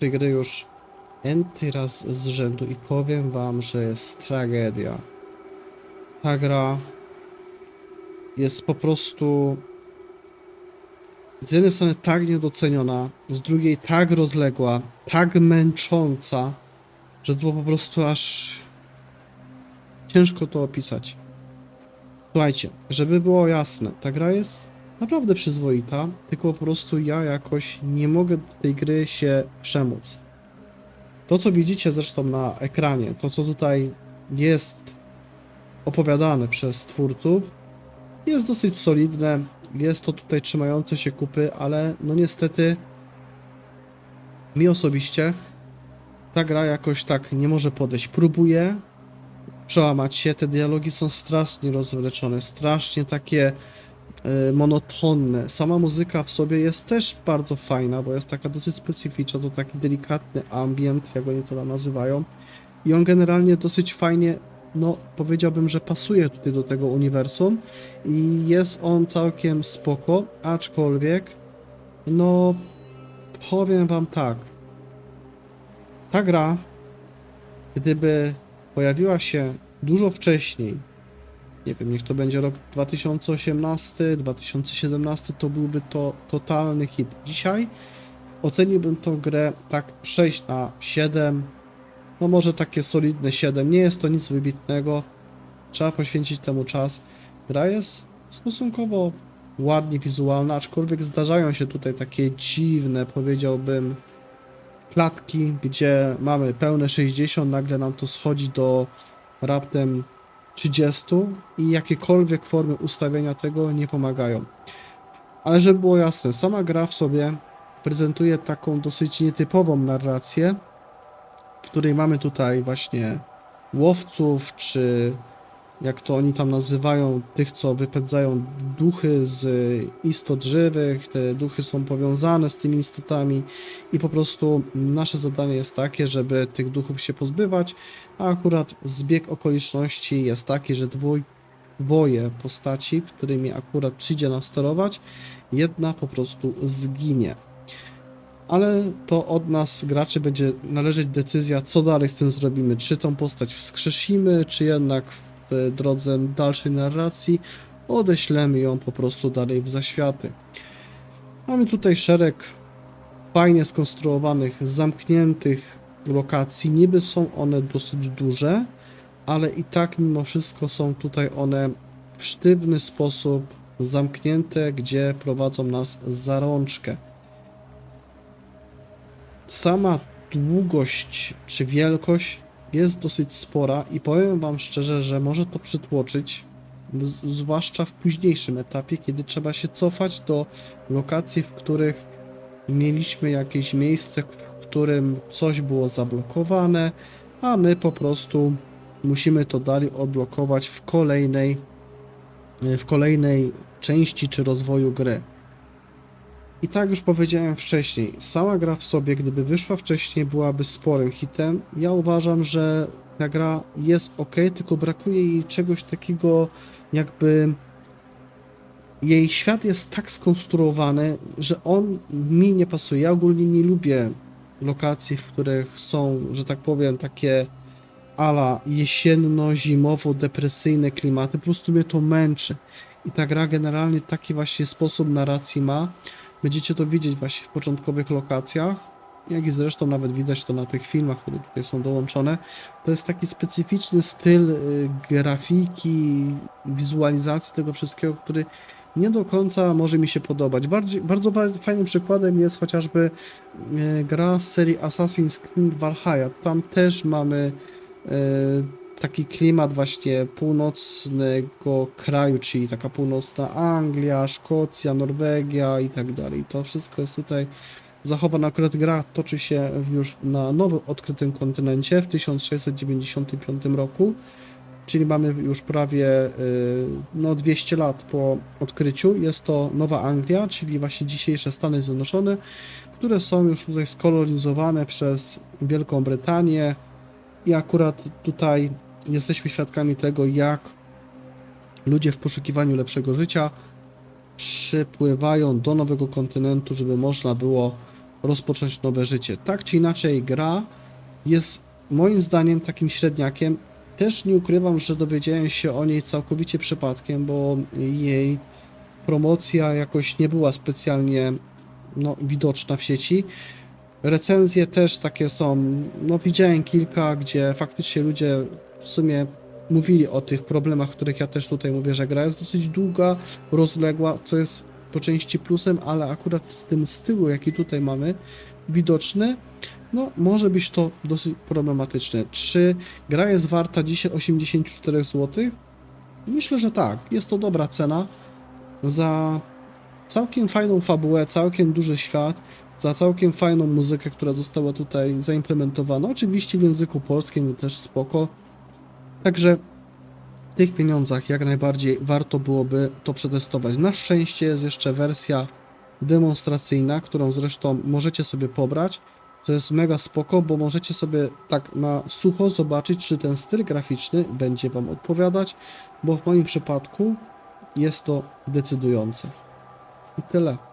tej gry już enty raz z rzędu i powiem wam, że jest tragedia. Ta gra jest po prostu z jednej strony tak niedoceniona, z drugiej tak rozległa, tak męcząca, że to po prostu aż ciężko to opisać. Słuchajcie, żeby było jasne, ta gra jest naprawdę przyzwoita, tylko po prostu ja jakoś nie mogę do tej gry się przemóc. To, co widzicie zresztą na ekranie, to, co tutaj jest opowiadane przez twórców, jest dosyć solidne, jest to tutaj trzymające się kupy, ale no niestety mi osobiście ta gra jakoś tak nie może podejść. Próbuję przełamać się, te dialogi są strasznie rozwleczone, strasznie takie monotonne. Sama muzyka w sobie jest też bardzo fajna, bo jest taka dosyć specyficzna, to taki delikatny ambient, jak oni to tam nazywają. I on generalnie dosyć fajnie, no powiedziałbym, że pasuje tutaj do tego uniwersum i jest on całkiem spoko, aczkolwiek no powiem wam tak. Ta gra, gdyby pojawiła się dużo wcześniej, nie wiem, niech to będzie rok 2018, 2017, to byłby to totalny hit. Dzisiaj oceniłbym tą grę tak 6 na 7, no może takie solidne 7. Nie jest to nic wybitnego, trzeba poświęcić temu czas. Gra jest stosunkowo ładnie wizualna, aczkolwiek zdarzają się tutaj takie dziwne, powiedziałbym, klatki, gdzie mamy pełne 60, nagle nam to schodzi do raptem 30 i jakiekolwiek formy ustawienia tego nie pomagają. Ale żeby było jasne, sama gra w sobie prezentuje taką dosyć nietypową narrację, w której mamy tutaj właśnie łowców, czy jak to oni tam nazywają, tych co wypędzają duchy z istot żywych, te duchy są powiązane z tymi istotami i po prostu nasze zadanie jest takie, żeby tych duchów się pozbywać, a akurat zbieg okoliczności jest taki, że dwój, dwoje postaci, którymi akurat przyjdzie nam sterować, jedna po prostu zginie. Ale to od nas, graczy, będzie należeć decyzja, co dalej z tym zrobimy. Czy tą postać wskrzesimy, czy jednak drodze dalszej narracji odeślemy ją po prostu dalej w zaświaty. Mamy tutaj szereg fajnie skonstruowanych, zamkniętych lokacji. Niby są one dosyć duże, ale i tak mimo wszystko są tutaj one w sztywny sposób zamknięte, gdzie prowadzą nas za rączkę. Sama długość czy wielkość jest dosyć spora i powiem Wam szczerze, że może to przytłoczyć, zwłaszcza w późniejszym etapie, kiedy trzeba się cofać do lokacji, w których mieliśmy jakieś miejsce, w którym coś było zablokowane, a my po prostu musimy to dalej odblokować w kolejnej, w kolejnej części czy rozwoju gry. I tak już powiedziałem wcześniej, sama gra w sobie, gdyby wyszła wcześniej, byłaby sporym hitem. Ja uważam, że ta gra jest ok, tylko brakuje jej czegoś takiego, jakby jej świat jest tak skonstruowany, że on mi nie pasuje. Ja ogólnie nie lubię lokacji, w których są, że tak powiem, takie ala jesienno-zimowo-depresyjne klimaty. Po prostu mnie to męczy. I ta gra generalnie taki właśnie sposób narracji ma. Będziecie to widzieć właśnie w początkowych lokacjach, jak i zresztą nawet widać to na tych filmach, które tutaj są dołączone. To jest taki specyficzny styl y, grafiki, wizualizacji tego wszystkiego, który nie do końca może mi się podobać. Bardziej, bardzo fajnym przykładem jest chociażby y, gra z serii Assassin's Creed Valhalla. Tam też mamy y, taki klimat właśnie północnego kraju, czyli taka północna Anglia, Szkocja, Norwegia i tak dalej. To wszystko jest tutaj zachowane. Akurat gra toczy się już na nowym odkrytym kontynencie w 1695 roku, czyli mamy już prawie y, no 200 lat po odkryciu. Jest to Nowa Anglia, czyli właśnie dzisiejsze Stany Zjednoczone, które są już tutaj skolonizowane przez Wielką Brytanię i akurat tutaj jesteśmy świadkami tego, jak ludzie w poszukiwaniu lepszego życia przypływają do nowego kontynentu, żeby można było rozpocząć nowe życie. Tak czy inaczej, gra jest moim zdaniem takim średniakiem. Też nie ukrywam, że dowiedziałem się o niej całkowicie przypadkiem, bo jej promocja jakoś nie była specjalnie no, widoczna w sieci. Recenzje też takie są, no widziałem kilka, gdzie faktycznie ludzie w sumie mówili o tych problemach, których ja też tutaj mówię, że gra jest dosyć długa, rozległa, co jest po części plusem, ale akurat z tym stylu, jaki tutaj mamy, widoczny, no może być to dosyć problematyczne. Czy gra jest warta dzisiaj 84 zł? Myślę, że tak. Jest to dobra cena za całkiem fajną fabułę, całkiem duży świat, za całkiem fajną muzykę, która została tutaj zaimplementowana. Oczywiście w języku polskim też spoko. Także w tych pieniądzach jak najbardziej warto byłoby to przetestować. Na szczęście jest jeszcze wersja demonstracyjna, którą zresztą możecie sobie pobrać. To jest mega spoko, bo możecie sobie tak na sucho zobaczyć, czy ten styl graficzny będzie Wam odpowiadać, bo w moim przypadku jest to decydujące. I tyle.